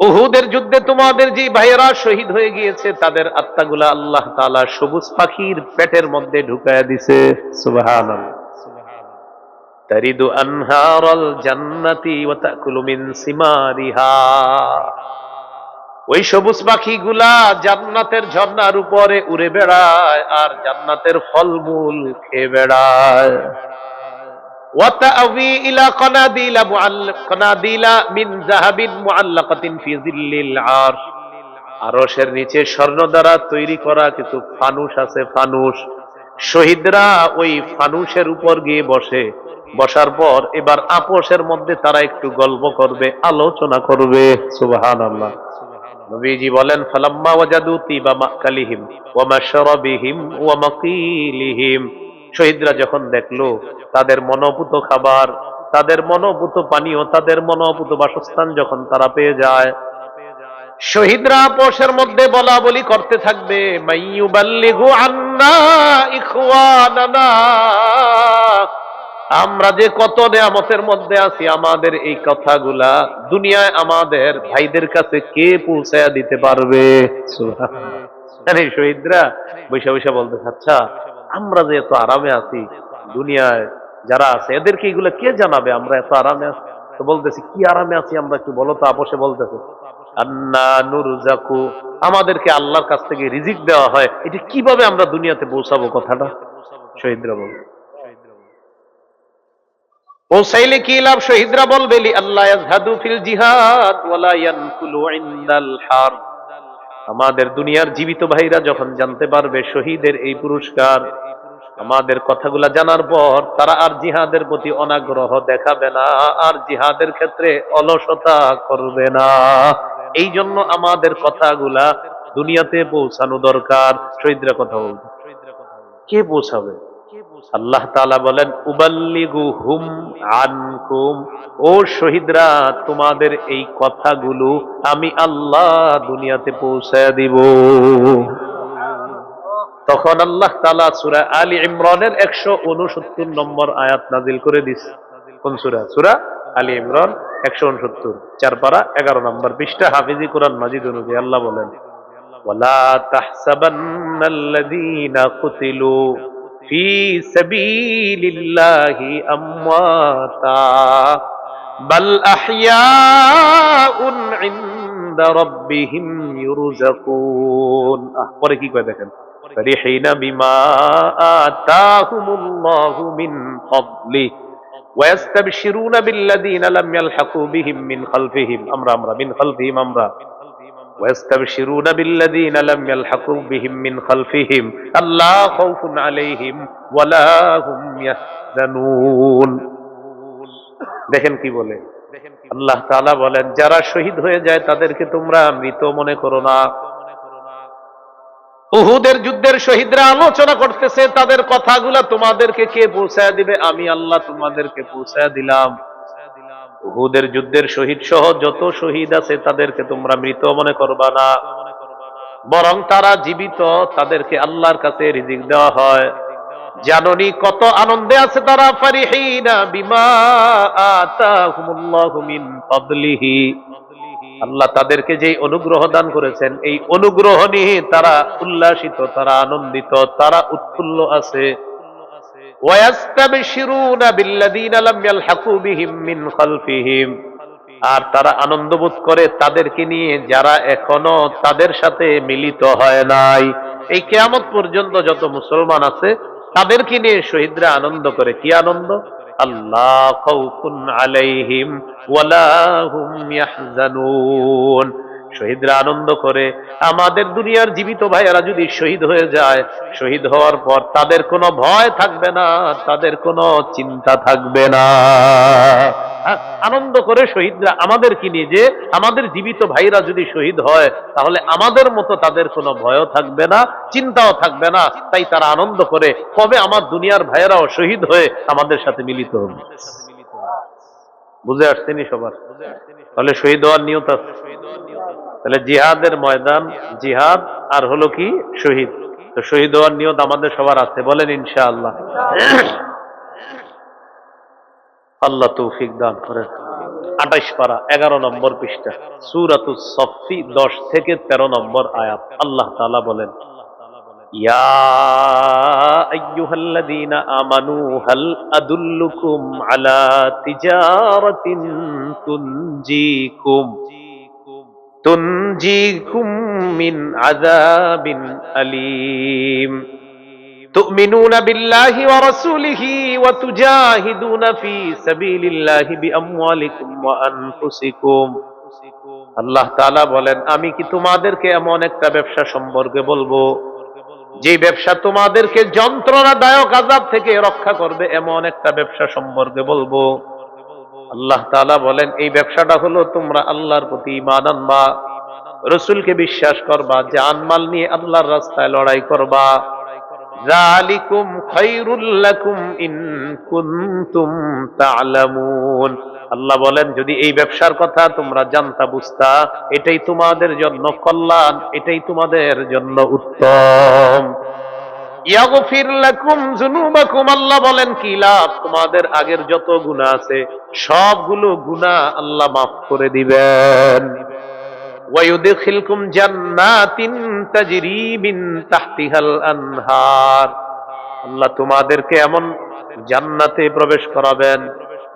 উহুদের যুদ্ধে তোমাদের যে ভাইয়েরা শহীদ হয়ে গিয়েছে, তাদের আত্মাগুলা আল্লাহ তাআলা সবুজ পাখির পেটের মধ্যে ঢুকায়া দিছে। সুবহানাল্লাহ। তারিদু আনহারাল জান্নাতি ওয়া তাকুলু মিন সিমারিহা। ওই সবুজ পাখিগুলা জান্নাতের ঝর্ণার উপরে উড়ে বেড়ায় আর জান্নাতের ফলমূল খেয়ে বেড়ায়। আরশের নিচে স্বর্ণ দ্বারা তৈরি করা কিছু ফানুস আছে, ফানুস। শহীদরা ওই ফানুসের উপর গিয়ে বসে। বসার পর এবার আপোষের মধ্যে তারা একটু গল্প করবে, আলোচনা করবে। সুবাহান আল্লাহ নবীজি বলেন, ফালাম্মা ওয়াজাদু তিবা মাকালিহিম ওয়া মাশরাবিহিম ওয়া মাকিলিহিম। শহীদরা যখন দেখল, তাদের মনোভূত খাবার, তাদের মনোভূত পানীয়, তাদের মনোভূত বাসস্থান যখন তারা পেয়ে যায়, শহীদরা আপোষের মধ্যে বলা বলি করতে থাকবে আমরা যে কত নেয়ামতের মধ্যে আছি, আমাদের এই কথাগুলা দুনিয়ায় আমাদের ভাইদের কাছে কে পৌঁছায় দিতে পারবে? শহীদরা বৈশা বৈশা বলতে আচ্ছা আমরা যে এত আরামে আছি দুনিয়ায়, যারা আছে, এদেরকে এগুলো কে জানাবে? আমরা এত আরামে আছি। তো বলতেছি, কি আরামে আছি আমরা একটু বলো তো আপোষে বলতেছে। আমাদেরকে আল্লাহর কাছ থেকে রিজিক দেওয়া হয়। এটা কীভাবে আমরা দুনিয়াতে পৌঁছাবো কথাটা? শহীদরা বল পৌঁছাইলে কি লাভ? শহীদরা বলবে আল্লাহ ফিল জিহাদ ওয়ালা ইয়ানকুলু ইনদাল হারব আমাদের দুনিয়ার জীবিত ভাইরা যখন জানতে পারবে শহীদের এই পুরস্কার, আমাদের কথাগুলা জানার পর তারা আর জিহাদের প্রতি অনাগ্রহ দেখাবে না, আর জিহাদের ক্ষেত্রে অলসতা করবে না। এই জন্য আমাদের কথাগুলা দুনিয়াতে পৌঁছানো দরকার। শহীদরা কথা বলবে কে পৌঁছাবে? আল্লাহ তাআলা বলেন হুম আনকুম। ও শহীদরা, তোমাদের এই কথাগুলো আমি আল্লাহ দুনিয়াতে পৌঁছায় দিব। তখন আল্লাহ তাআলা সূরা আলী ইমরানের 169 নম্বর আয়াত নাজিল করে দিস। কোন সূরা? সূরা আলী ইমরান 169 চার পারা 11 নম্বর পৃষ্ঠা, হাফিজি কোরআন মাজিদ অনুযায়ী আল্লাহ বলেন, ওয়ালা তাহসাবান্নাল্লাযীনা কুতিলু। في سبيل الله أمواتا بل أحياء عند ربهم يرزقون أخبر কি কয় দেখেন فرحين بما آتاهم الله من فضله ويستبشرون بالذين لم يلحقوا بهم من خلفهم أمر أمر من خلفهم أمر ويستبشرون بالذين لم يلحقوا بهم من خلفهم ألا خوف عليهم ولا هم يحزنون দেখেন কি বলে আল্লাহ তাআলা বলেন যারা শহীদ হয়ে যায় তাদেরকে তোমরা মৃত মনে করো না উহুদের যুদ্ধের শহীদরা আলোচনা করতেছে তাদের কথাগুলা তোমাদেরকে কে পৌঁছায় দিবে আমি আল্লাহ তোমাদেরকে পৌঁছায় দিলাম উহুদের যুদ্ধের শহীদ সহ যত শহীদ আছে তাদেরকে তোমরা মৃত মনে করবা না। বরং তারা জীবিত, তাদেরকে আল্লাহর কাছে রিজিক দেওয়া হয়। জাননি কত আনন্দে আছে তারা, ফারিহিনা বিমা আতাহুমুল্লাহু মিন ফাদলিহি। আল্লাহ তাদেরকে যে অনুগ্রহ দান করেছেন, এই অনুগ্রহ নিয়ে তারা উল্লাসিত, তারা আনন্দিত, তারা উৎফুল্ল আছে। আর তারা আনন্দ বোধ করে তাদেরকে নিয়ে, যারা এখনও তাদের সাথে মিলিত হয় নাই। এই কেয়ামত পর্যন্ত যত মুসলমান আছে, তাদেরকে নিয়ে শহীদরা আনন্দ করে। কি আনন্দ? আল্লাহ আলাইহিম, ওয়ালা শহীদরা আনন্দ করে। আমাদের দুনিয়ার জীবিত ভাইয়েরা যদি শহীদ হয়ে যায় শহীদ হওয়ার পর তাদের কোনো ভয় থাকবে না তাদের কোনো চিন্তা থাকবে না। হ্যাঁ, আনন্দ করে শহীদরা আমাদের কি নিয়ে যে আমাদের জীবিত ভাইরা যদি শহীদ হয় তাহলে আমাদের মতো তাদের কোনো ভয়ও থাকবে না চিন্তাও থাকবে না। তাই তারা আনন্দ করে কবে আমার দুনিয়ার ভাইয়েরাও শহীদ হয়ে আমাদের সাথে মিলিত হবে। বুঝে আসছেনি সবার? তাহলে শহীদ হওয়ার নিয়ত আছে। তাহলে জিহাদের ময়দান, জিহাদ আর হলো কি? শহীদ। তো শহীদ হওয়ার নিয়ত আমাদের সবার আছে, বলেন ইনশাআল্লাহ। আল্লাহ তৌফিক দান করেন। আঠাইশ পারা, এগারো নম্বর পৃষ্ঠা। সুরাতু সফি দশ থেকে তেরো নম্বর আয়াত। আল্লাহ তালা বলেন يا تنجيكم تنجيكم من عذاب أليم تؤمنون بالله ورسوله وتجاهدون في سبيل الله بأموالكم وأنفسكم আল্লাহ তাআলা বলেন আমি কি তোমাদেরকে এমন একটা ব্যবসা সম্পর্কে বলবো যে ব্যবসা তোমাদেরকে যন্ত্রণাদায়ক আজাব থেকে রক্ষা করবে এমন একটা ব্যবসা সম্পর্কে বলবো আল্লাহ তাআলা বলেন, এই ব্যবসাটা হলো তোমরা আল্লাহর প্রতি ইমান আনবা, রসুলকে বিশ্বাস করবা জানমাল নিয়ে আল্লাহর রাস্তায় লড়াই করবা। আল্লাহ বলেন, যদি এই ব্যবসার কথা তোমরা জানতা বুঝতা, এটাই তোমাদের জন্য কল্যাণ, এটাই তোমাদের জন্য উত্তম। আল্লাহ বলেন, কি লাভ? তোমাদের আগের যত আছে, সবগুলো আল্লাহ করে দিবেন। আল্লাহ তোমাদেরকে এমন জান্নাতে প্রবেশ করাবেন,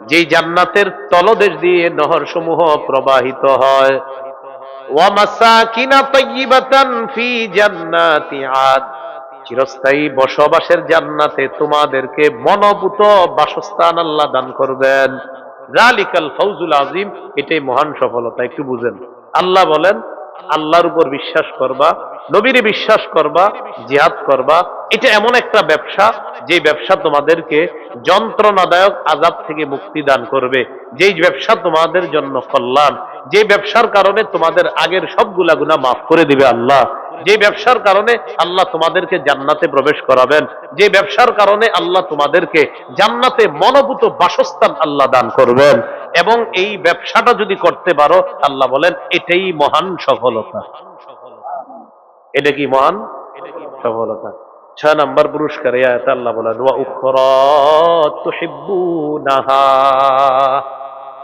যেই জান্নাতের তলদেশ দিয়ে নহর সমূহ প্রবাহিত হয়। ওয়া মাসাকিনা তাইয়িবাতান ফি জান্নাতি আদ। চিরস্থায়ী বসবাসের জান্নাতে তোমাদেরকে মনোভূত বাসস্থান আল্লাহ দান করবেন। জালিকাল ফৌজুল আজিম এটাই মহান সফলতা, একটু বুঝেন। আল্লাহ বলেন, আল্লাহর উপর বিশ্বাস করবা, নবীরে বিশ্বাস করবা, জিহাদ করবা, এটা এমন একটা ব্যবসা, যে ব্যবসা তোমাদেরকে যন্ত্রণাদায়ক আজাব থেকে মুক্তি দান করবে। যেই ব্যবসা তোমাদের জন্য কল্যাণ, যে ব্যবসার কারণে তোমাদের আগের সবগুলা গুণা মাফ করে দিবে আল্লাহ। যে ব্যবসার কারণে আল্লাহ তোমাদেরকে জান্নাতে প্রবেশ করাবেন, যে ব্যবসার কারণে আল্লাহ তোমাদেরকে জান্নাতে মনোভূত বাসস্থান আল্লাহ দান করবেন। এবং এই ব্যবসাটা যদি করতে পারো, আল্লাহ বলেন, এটাই মহান সফলতা। এটা কি মহান সফলতা? ছয় নম্বর পুরস্কার আল্লাহ বলেন, ওয়া উখরা তুহিব্বুনাহা।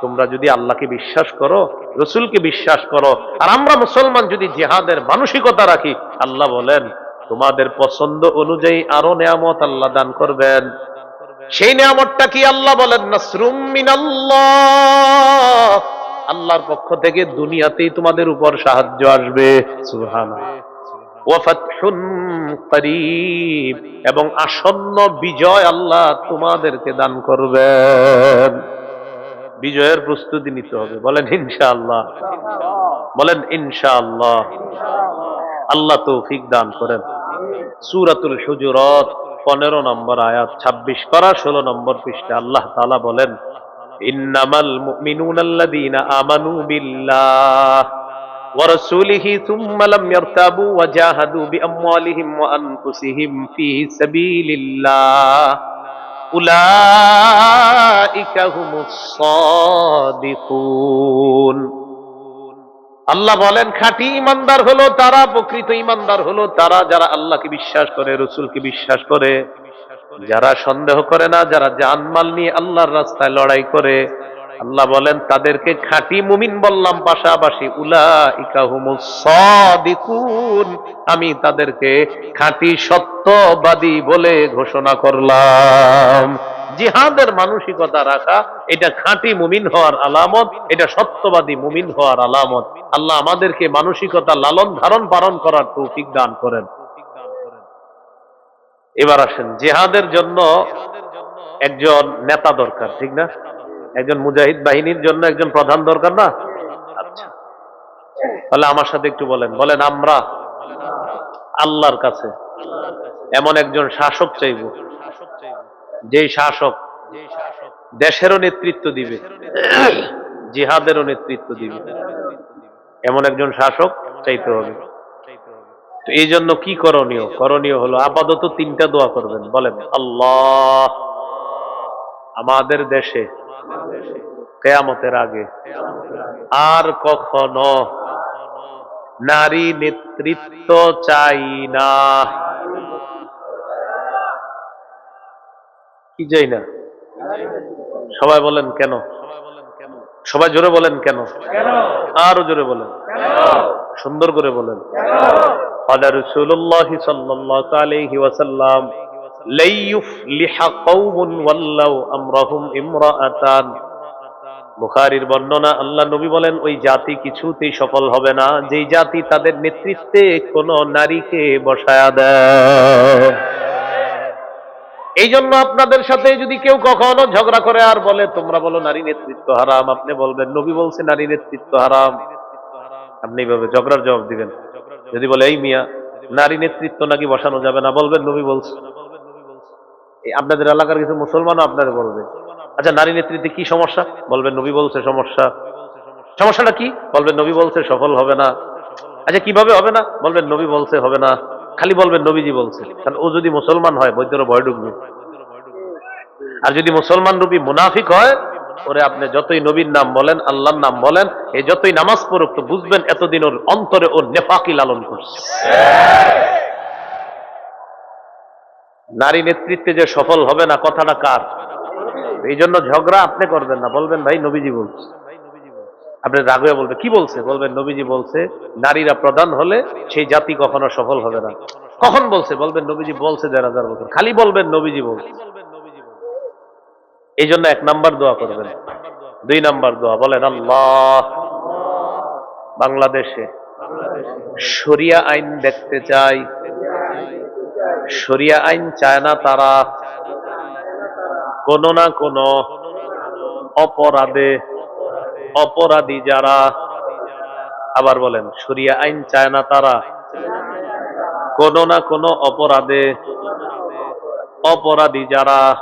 তোমরা যদি আল্লাহকে বিশ্বাস করো, রসুলকে বিশ্বাস করো, আর আমরা মুসলমান যদি জিহাদের মানসিকতা রাখি, আল্লাহ বলেন, তোমাদের পছন্দ অনুযায়ী আরও নেয়ামত আল্লাহ দান করবেন। সেই নিয়ামতটা কি আল্লাহ বলেন? নাসরুম মিনাল্লাহ। আল্লাহর পক্ষ থেকে দুনিয়াতেই তোমাদের উপর সাহায্য আসবে। এবং আসন্ন বিজয় আল্লাহ তোমাদেরকে দান করবেন। বিজয়ের প্রস্তুতি নিতে হবে বলেন ইনশাআল্লাহ বলেন ইনশাআল্লাহ আল্লাহ তৌফিক দান করেন সূরাতুল হুজুরাত পনেরো নম্বর আয়াত ছাব্বিশ করা ষোলো নম্বর পৃষ্ঠা আল্লাহ তাআলা বলেন ইন্নামাল মুমিনুনা আল্লাযীনা আমানু বিল্লাহ ورسوله ثم لم يرتابوا وجاهدوا بأموالهم وأنفسهم في سبيل الله أولئك هم الصادقون আল্লাহ বলেন, খাঁটি ইমানদার হলো তারা, প্রকৃত ইমানদার হলো তারা, যারা আল্লাহকে বিশ্বাস করে, রসুলকে বিশ্বাস করে। যারা সন্দেহ করে না, যারা জানমাল নিয়ে আল্লাহর রাস্তায় লড়াই করে আল্লাহ বলেন, তাদেরকে খাঁটি মুমিন বললাম, পাশাপাশি উলা আমি তাদেরকে খাঁটি সত্যবাদী বলে ঘোষণা করলাম। জিহাদের মানসিকতা রাখা, এটা খাঁটি মুমিন হওয়ার আলামত, এটা সত্যবাদী মুমিন হওয়ার আলামত। আল্লাহ আমাদেরকে মানসিকতা লালন ধারণ পালন করার তৌফিক দান করেন। এবার আসেন, জেহাদের জন্য একজন নেতা দরকার, ঠিক না? একজন মুজাহিদ বাহিনীর জন্য একজন প্রধান দরকার না? আচ্ছা। তাহলে আমার সাথে একটু বলেন। বলেন, আমরা আল্লাহর কাছে এমন একজন শাসক চাইব, যেই শাসক দেশেরও নেতৃত্ব দিবে, জিহাদেরও নেতৃত্ব দিবে। এমন একজন শাসক চাইতে হবে। তো এই জন্য কি করণীয়? করণীয় হলো আপাতত তিনটা দোয়া করবেন। বলেন, আল্লাহ আমাদের দেশে কেয়ামতের আগে। আর কখনো নারী নেতৃত্ব চাই না। কি চাই না? সবাই বলেন কেন? সবাই জোরে বলেন কেন? আরও জোরে বলেন। সুন্দর করে বলেন। হজরত রাসূলুল্লাহ সাল্লাল্লাহু আলাইহি ওয়াসাল্লাম বুখারির বর্ণনা, আল্লাহ নবী বলেন, ওই জাতি কিছুতেই সফল হবে না। যেই জাতি তাদের নেতৃত্বে কোন নারীকে বসায়া দেয়। এই জন্য আপনাদের সাথে যদি কেউ কখনো ঝগড়া করে আর বলে, তোমরা বলো নারী নেতৃত্ব হারাম। আপনি বলবেন, নবী বলছে নারী নেতৃত্ব হারাম। আপনি এইভাবে ঝগড়ার জবাব দিবেন। যদি বলে, এই মিয়া, নারী নেতৃত্ব নাকি বসানো যাবে না? বলবেন, নবী বলছে। আপনাদের এলাকার কিছু মুসলমানও আপনারা বলবে। আচ্ছা নারী নেতৃত্বে কি সমস্যা? বলবেন, নবী বলছে সমস্যা। সমস্যাটা কি? বলবেন, নবী বলছে সফল হবে না। আচ্ছা কীভাবে হবে না? বলবেন, নবী বলছে হবে না। খালি বলবেন, নবীজি বলছে। কারণ ও যদি মুসলমান হয়, বৈদ্যর ভয় ঢুকবে। আর যদি মুসলমান রূপী মুনাফিক হয়, ওরে আপনি যতই নবীর নাম বলেন, আল্লাহর নাম বলেন, এই যতই নামাজ পড়ুক, তো বুঝবেন এতদিন ওর অন্তরে ওর নেফাকি লালন করছে। নারী নেতৃত্বে যে সফল হবে না, কথাটা কার? এই জন্য ঝগড়া আপনি করবেন না। বলবেন, ভাই, নবীজি বলছে। আপনি রাগ বলবে, কি বলছে? বলবেন, নবীজি বলছে, নারীরা প্রধান হলে সেই জাতি কখনো সফল হবে না। কখন বলছে? বলবেন, নবীজি বলছে দেড় হাজার বছর। খালি বলবেন, নবীজি বলছে। এই জন্য এক নাম্বার দোয়া করবেন। দুই নাম্বার দোয়া, বলেন, আল্লাহ, বাংলাদেশে শরিয়া আইন দেখতে চাই। শরিয়া আইন চায় না তারা। কোন না কোন অপরাধে অপরাধী যারা। আবার বলেন, শরিয়া আইন চায় না তারা। কোন না কোন অপরাধে অপরাধী যারা।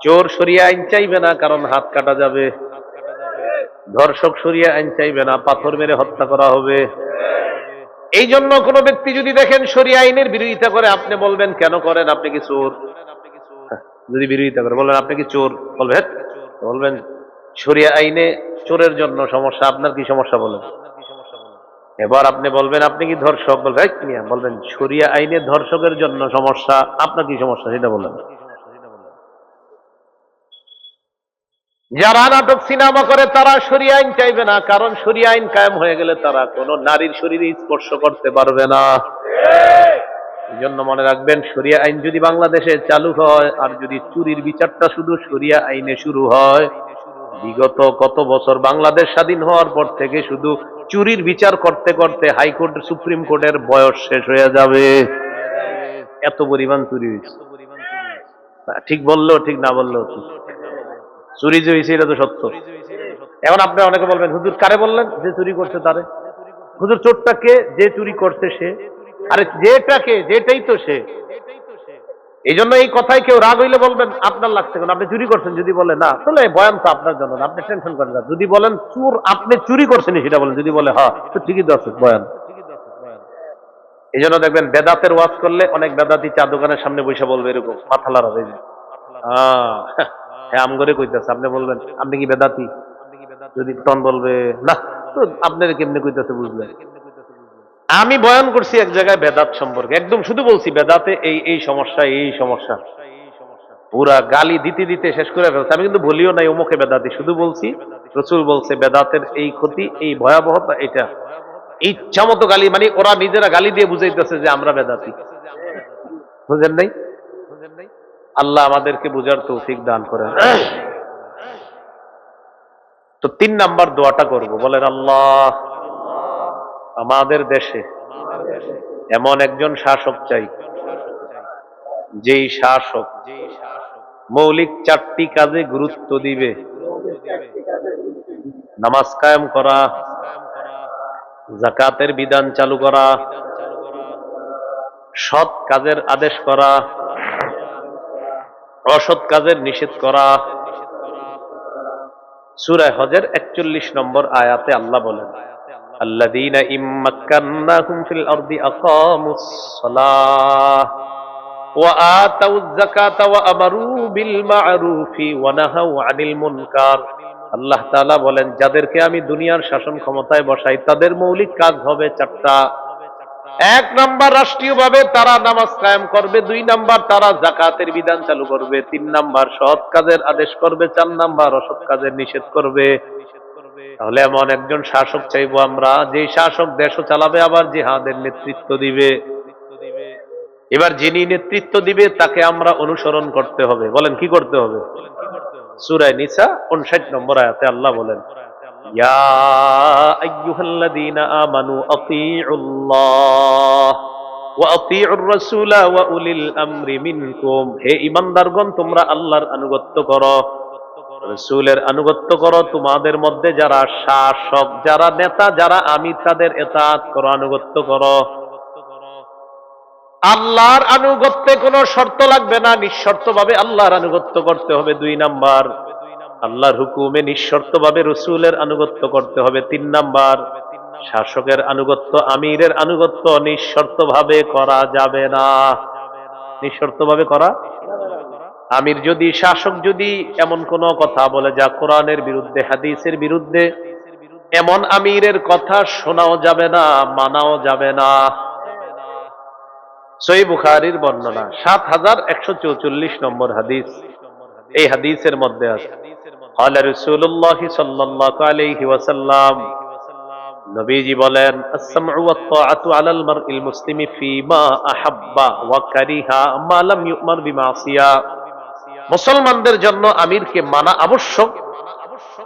চোর সরিয়া আইন চাইবে না, কারণ হাত কাটা যাবে। ধর্ষক সরিয়া আইন চাইবে না, পাথর মেরে হত্যা করা হবে। এই জন্য কোনো ব্যক্তি যদি দেখেন সরিয়া আইনের বিরোধিতা করে আপনি বলবেন কেন করেন আপনি কি চোর? হ্যাঁ, যদি বিরোধিতা করে বলবেন আপনি কি চোর? বলবে "হ্যাট।" বলবেন সরিয়া আইনে চোরের জন্য সমস্যা আপনার কি সমস্যা? বলেন। এবার আপনি বলবেন আপনি কি ধর্ষক? বলবে বলবেন সরিয়া আইনে ধর্ষকের জন্য সমস্যা আপনার কি সমস্যা? সেটা বলেন। যারা নাটক সিনেমা করে, তারা সরিয়া আইন চাইবে না, কারণ সরিয়া আইন কায়েম হয়ে গেলে তারা কোন নারীর শরীরে স্পর্শ করতে পারবে না। এই জন্য মনে রাখবেন, সরিয়া আইন যদি বাংলাদেশে চালু হয়, আর যদি চুরির বিচারটা শুধু সরিয়া আইনে শুরু হয়, বিগত কত বছর বাংলাদেশ স্বাধীন হওয়ার পর থেকে শুধু চুরির বিচার করতে করতে হাইকোর্ট, সুপ্রিম কোর্টের বয়স শেষ হয়ে যাবে। এত পরিমাণ চুরি ঠিক বলল, ঠিক না বলল? ঠিক চুরি যে হয়েছে এটা তো সত্য। এখন আপনি অনেকে বলবেন হুজুর কারে বললেন যে চুরি করছে তারে? হুজুর চোরটাকে যে চুরি করছে সে? আরে যেটাকে যেটাই তো সে। এই জন্য এই কথায় কেউ রাগ হইলে বলবেন আপনার লাগছে কেন? আপনি চুরি করছেন যদি বলে না তাহলে বয়ান তো আপনার জন্য আপনি টেনশন করেন না। যদি বলেন চুর আপনি চুরি করছেন সেটা বলেন যদি বলে হ্যাঁ তো ঠিকই দর্শক বয়ান। এই জন্য দেখবেন বেদাতের ওয়াজ করলে অনেক বেদাতি চা দোকানের সামনে বসে বলবে এরকম মাথা লড়াবে এই যে। আহ, হ্যাঁ আমগরে কইতেছে, আপনি বলবেন, আপনি কি বেদাতি? যদি তন বলবে, না, তো আপনার কেমনে কইতেছে বুঝলেন? আমি বয়ান করছি এক জায়গায় বেদাত সম্পর্কে, একদম শুধু বলছি বেদাতে এই এই সমস্যা এই সমস্যা। পুরা গালি দিতে দিতে শেষ করে ফেলছে, আমি কিন্তু বলিও নাই অমুকে বেদাতি, শুধু বলছি, রসুল বলছে বেদাতের এই ক্ষতি, এই ভয়াবহতা, এটা। ইচ্ছা মতো গালি মানে ওরা নিজেরা গালি দিয়ে বুঝাইতেছে যে আমরা বেদাতি। বুঝেন নাই বুঝেন নাই? আল্লাহ আমাদেরকে বুঝার তৌফিক দান করেন। তো তিন নাম্বার দোয়াটা করব। বলেন, আল্লাহ, আমাদের দেশে এমন একজন শাসক চাই, যেই শাসক মৌলিক চারটি কাজে গুরুত্ব দিবে। নামাজ কায়েম করা জাকাতের বিধান চালু করা, সৎ কাজের আদেশ করা অসৎ কাজের নিষেধ করা। সুরায় হজের একচল্লিশ নম্বর আয়াতে আল্লাহ বলেন আল্লাহ বলেন, যাদেরকে আমি দুনিয়ার শাসন ক্ষমতায় বসাই, তাদের মৌলিক কাজ হবে চারটা। এক নাম্বার রাষ্ট্রীয়ভাবে তারা নামাজ কায়েম করবে দুই নাম্বার তারা জাকাতের বিধান চালু করবে তিন নাম্বার সৎ কাজের আদেশ করবে চার নাম্বার অসৎ কাজের নিষেধ করবে। তাহলে এমন একজন শাসক চাইব আমরা যে শাসক দেশও চালাবে আবার যে জিহাদের নেতৃত্ব দিবে। এবার যিনি নেতৃত্ব দিবে তাকে আমরা অনুসরণ করতে হবে। বলেন কি করতে হবে? সুরায় নিসা উনষাট নম্বর আয়াতে আল্লাহ বলেন আমানু আতিউল্লাহ ওয়া আতিউর রাসূলা ওয়া উলিল আমরি মিনকুম। হে ঈমানদারগণ, তোমরা আল্লাহর আনুগত্য করো, রসুলের আনুগত্য করো। তোমাদের মধ্যে যারা শাসক, যারা নেতা, যারা আমি, তাদের এতাত করো, আনুগত্য করো। আল্লাহর আনুগত্যে কোনো শর্ত লাগবে না। নিঃশর্ত ভাবে আল্লাহর আনুগত্য করতে হবে। দুই নাম্বার আল্লাহর হুকুমে নিঃশর্ত ভাবে রসুলের আনুগত্য করতে হবে। তিন নাম্বার, শাসকের আনুগত্য, আমিরের আনুগত্য নিঃশর্ত ভাবে করা যাবে না। নিঃশর্ত ভাবে করা? আমির যদি, শাসক যদি এমন কোন কথা বলে যা কোরআনের বিরুদ্ধে, হাদিসের বিরুদ্ধে, এমন আমিরের কথা শোনাও যাবে না, মানাও যাবে না। সই বুখারির বর্ণনা, সাত হাজার একশো চৌচল্লিশ নম্বর হাদিস। এই হাদিসের মধ্যে আছে। قال رسول الله صلى الله عليه وسلم নবীজি বলেন السمع والطاعة على المرء المسلم فيما أحب وكره ما لم يؤمر بمعصية মুসলমানদের জন্য আমিরকে মানা আবশ্যক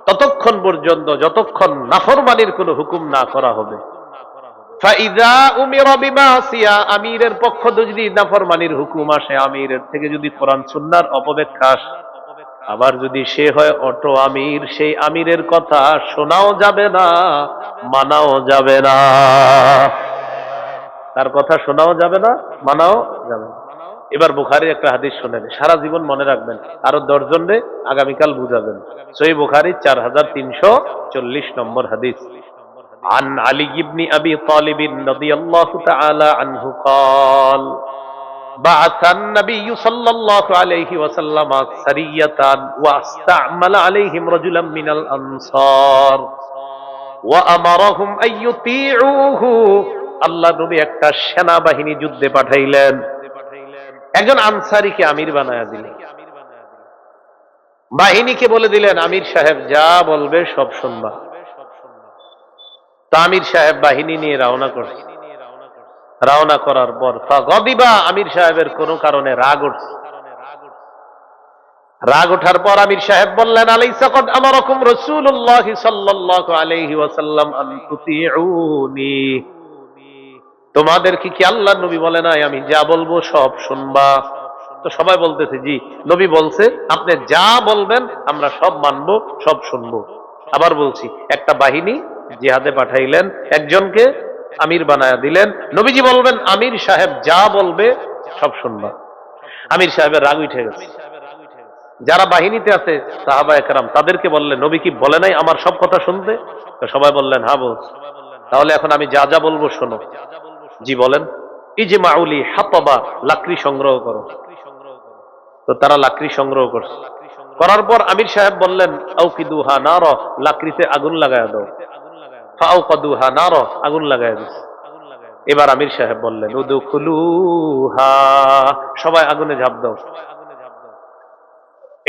ততক্ষণ পর্যন্ত যতক্ষণ নাফরমানির কোনো হুকুম না করা হবে ফাইদা উমিরা বিমাসিয়া আমিরের পক্ষ থেকে যদি নাফরমানির হুকুম আসে আমিরের থেকে যদি কোরআন সুন্নাহর অপব্যাখ্যা আসে আবার যদি সে হয় অটো আমির সেই আমিরের কথা শোনাও যাবে না মানাও যাবে না তার কথা শোনাও যাবে না মানাও যাবে না এবার বুখারির একটা হাদিস শোনেন সারা জীবন মনে রাখবেন আরো দশজন রে আগামীকাল বুঝাবেন সই বুখারি চার হাজার তিনশো চল্লিশ নম্বর হাদিস عن علي بن أبي طالب رضي الله تعالى عنه قال بعث النبي صلى الله عليه وسلم سرية واستعمل عليهم رجلا من الأنصار وأمرهم أن يطيعوه আল্লাহ নবী একটা সেনাবাহিনী যুদ্ধে পাঠাইলেন একজন আনসারিকে আমির বানায়া দিলেন বাহিনীকে বলে দিলেন আমির সাহেব যা বলবে সব শুনবা তা আমির সাহেব বাহিনী নিয়ে রওনা করছে রওনা করার পর গদিবা আমির সাহেবের কোনো কারণে রাগ উঠছে। রাগ ওঠার পর আমির সাহেব বললেন আলাই সকট আমার রকম রসুল্লাহ ওয়াসাল্লাম তোমাদের কি কি আল্লাহ নবী বলে নাই? আমি যা বলব সব শুনবা। তো সবাই বলতেছে, জি, নবী বলছে, আপনি যা বলবেন আমরা সব মানবো, সব শুনব। আবার বলছি, একটা বাহিনী জিহাদে পাঠাইলেন একজনকে আমির বানায়া দিলেন। নবীজি বলবেন, আমির সাহেব যা বলবে সব শুনবা। আমির সাহেবের রাগ উঠে গেছে। যারা বাহিনীতে আছে সাহাবা একরাম তাদেরকে বললেন নবী কি বলে নাই আমার সব কথা শুনতে? সবাই বললেন হ্যাঁ বলছি তাহলে এখন আমি যা যা বলব শোনো। জি বলেন এই যে মাউলি হাতবা, লাকড়ি সংগ্রহ করো। তো তারা লাকড়ি সংগ্রহ করছে। করার পর আমির সাহেব বললেন, আউকিদুহা না র লাকড়িতে আগুন লাগায় দাও। র আগুন দিচ্ছে এবার আমির সাহেব বললেন, উদুখুলুহা। সবাই আগুনে ঝাঁপ দাও।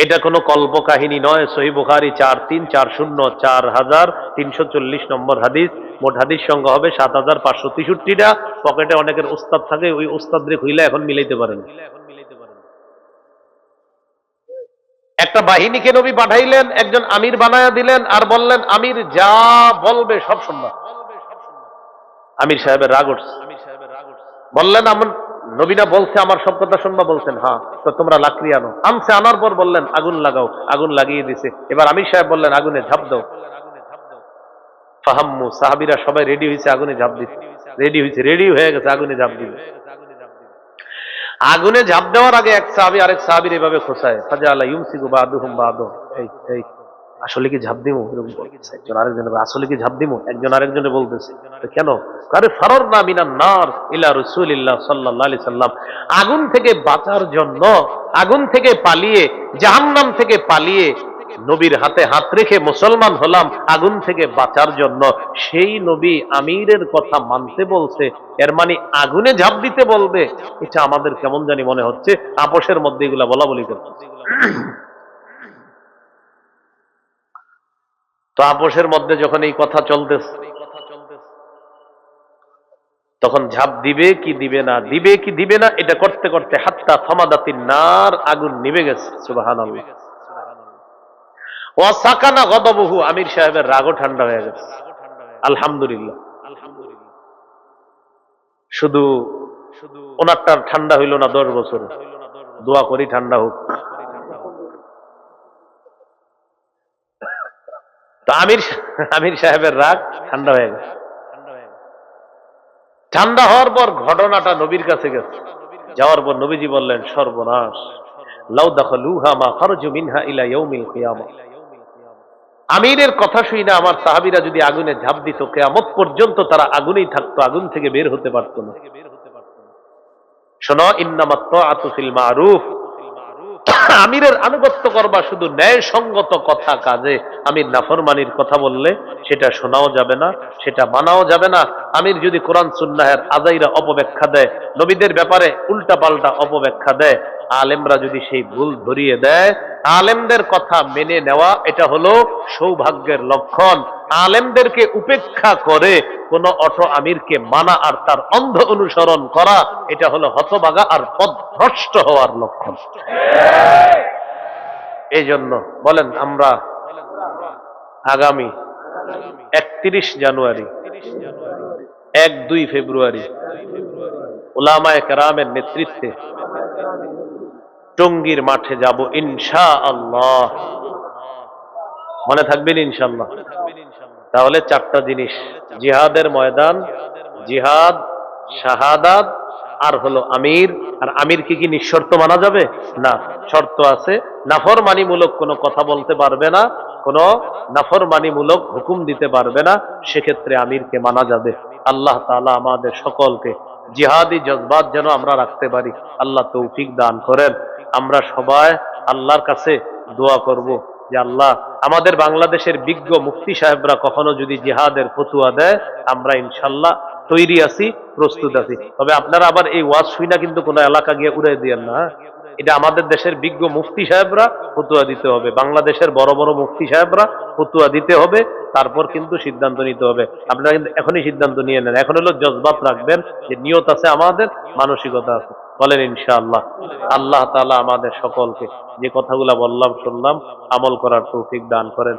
এটা কোনো কল্প কাহিনী নয়, সহি বুখারি চার তিন, চার শূন্য, চার হাজার তিনশো চল্লিশ নম্বর হাদিস। মোট হাদিস সংখ্যা হবে সাত হাজার পাঁচশো তেষট্টিটা। পকেটে অনেকের উস্তাদ থাকে, ওই উস্তাদরে খুইলে এখন মিলাইতে পারেন। একটা বাহিনীকে নবী পাঠাইলেন, একজন আমির বানায়া দিলেন আর বললেন, আমির যা বলবে সব শুনবা। আমির সাহেবের রাগ উঠছে। বললেন আমার নবীনা বলছে আমার সব কথা শুনবা? বলছেন হ্যাঁ তো তোমরা লাকড়ি আনো। আনছে, আনার পর বললেন, আগুন লাগাও, আগুন লাগিয়ে দিছে। এবার আমির সাহেব বললেন, আগুনে ঝাঁপ দাও। ফাহাম্মু, সাহাবিরা সবাই রেডি হয়েছে আগুনে ঝাঁপ দিচ্ছে রেডি হয়েছে রেডি হয়ে গেছে, আগুনে ঝাঁপ দিবে আগুনে ঝাঁপ দেওয়ার আগে এক সাহাবি, আরেক সাহাবির এভাবে খোসায় ফাজা আল্লাহ ইউমসিকু বা আদুহম বা আদো এই এই, আসলে কি ঝাঁপ দিব একজন আরেকজন আসলে কি ঝাঁপ দিব একজন আরেকজনে বলতেছে কেন? আরে ফারর না মিনান নার ইলা রসুলিল্লাহ সাল্লাহ আলি সাল্লাম। আগুন থেকে বাঁচার জন্য, আগুন থেকে পালিয়ে, জাহান্নাম থেকে পালিয়ে নবীর হাতে হাত রেখে মুসলমান হলাম, আগুন থেকে বাঁচার জন্য। সেই নবী আমিরের কথা মানতে বলছে, এর মানে আগুনে ঝাঁপ দিতে বলবে। এটা আমাদের কেমন জানি মনে হচ্ছে, আপোষের মধ্যে এগুলা বলা বলি করছে। তো আপোষের মধ্যে যখন এই কথা চলতেছে, তখন ঝাঁপ দিবে কি দিবে না, দিবে কি দিবে না, এটা করতে করতে হাত্তা থমাদাতির নার আগুন নিভে গেছে সুবাহান সাকানা গদবহু, আমির সাহেবের রাগও ঠান্ডা হয়ে গেছে। আলহামদুলিল্লাহ। শুধু শুধু ওনারটা ঠান্ডা হইল না দশ বছর। দোয়া করি ঠান্ডা হোক। তো আমির আমির সাহেবের রাগ ঠান্ডা হয়ে গেছে। ঠান্ডা হওয়ার পর ঘটনাটা নবীর কাছে গেছে। যাওয়ার পর নবীজি বললেন, সর্বনাশ। লাউ দাখালুহা মা খারজু মিনহা ইলা ইয়াউমিল আমিরের কথা শুই না, আমার সাহাবীরা যদি আগুনে ঝাঁপ দিত, কেয়ামত পর্যন্ত তারা আগুনেই থাকতো, আগুন থেকে বের হতে পারত না। শোনো ইন্নামাত তাআতু ফিল মারুফ। আমিরের আনুগত্য করবা শুধু ন্যায় সঙ্গত কথা কাজে। আমির নাফরমানির কথা বললে সেটা শোনাও যাবে না, সেটা মানাও যাবে না। আমির যদি কোরআন, সুন্নাহের আজাইরা অপব্যাখ্যা দেয়, নবীদের ব্যাপারে উল্টা পাল্টা অপব্যাখ্যা দেয় আলেমরা যদি সেই ভুল ধরিয়ে দেয়, আলেমদের কথা মেনে নেওয়া এটা হলো সৌভাগ্যের লক্ষণ। আলেমদেরকে উপেক্ষা করে কোন অটো আমিরকে মানা আর তার অন্ধ অনুসরণ করা, এটা হলো হতবাগা আর পথভ্রষ্ট হওয়ার লক্ষণ। এই জন্য বলেন আমরা আগামী একত্রিশ জানুয়ারি, এক দুই ফেব্রুয়ারি ওলামায় কেরামের নেতৃত্বে টঙ্গীর মাঠে যাব ইনশা আল্লাহ মনে থাকবেন ইনশাল্লাহ তাহলে চারটা জিনিস। জিহাদের ময়দান, জিহাদ, শাহাদাত, আর হলো আমির। আর আমির কি কি নিঃশর্ত মানা যাবে? না, শর্ত আছে। নাফরমানিমূলক কোনো কথা বলতে পারবে না, কোনো নাফরমানিমূলক হুকুম দিতে পারবে না। সেক্ষেত্রে আমিরকে মানা যাবে। আল্লাহ তাআলা আমাদের সকলকে জিহাদি জজবাত যেন আমরা রাখতে পারি। আল্লাহ তৌফিক দান করেন। আমরা সবাই আল্লাহর কাছে দোয়া করব যে আল্লাহ, আমাদের বাংলাদেশের বিজ্ঞ মুফতি সাহেবরা কখনো যদি জিহাদের ফতুয়া দেয়, আমরা ইনশাল্লাহ তৈরি আছি, প্রস্তুত আছি। তবে আপনারা আবার এই ওয়াজ শুই না কিন্তু কোনো এলাকা গিয়ে উড়ে দিয়েন না হ্যাঁ? এটা আমাদের দেশের বিজ্ঞ মুফতি সাহেবরা ফতুয়া দিতে হবে, বাংলাদেশের বড় বড় মুফতি সাহেবরা ফতুয়া দিতে হবে, তারপর কিন্তু সিদ্ধান্ত নিতে হবে। আপনারা কিন্তু এখনই সিদ্ধান্ত নিয়ে নেন। এখন হলো জজবাত রাখবেন যে নিয়ত আছে আমাদের, মানসিকতা আছে। বলেন ইনশাআল্লাহ। আল্লাহ তালা আমাদের সকলকে যে কথাগুলা বললাম, শুনলাম, আমল করার তৌফিক দান করেন।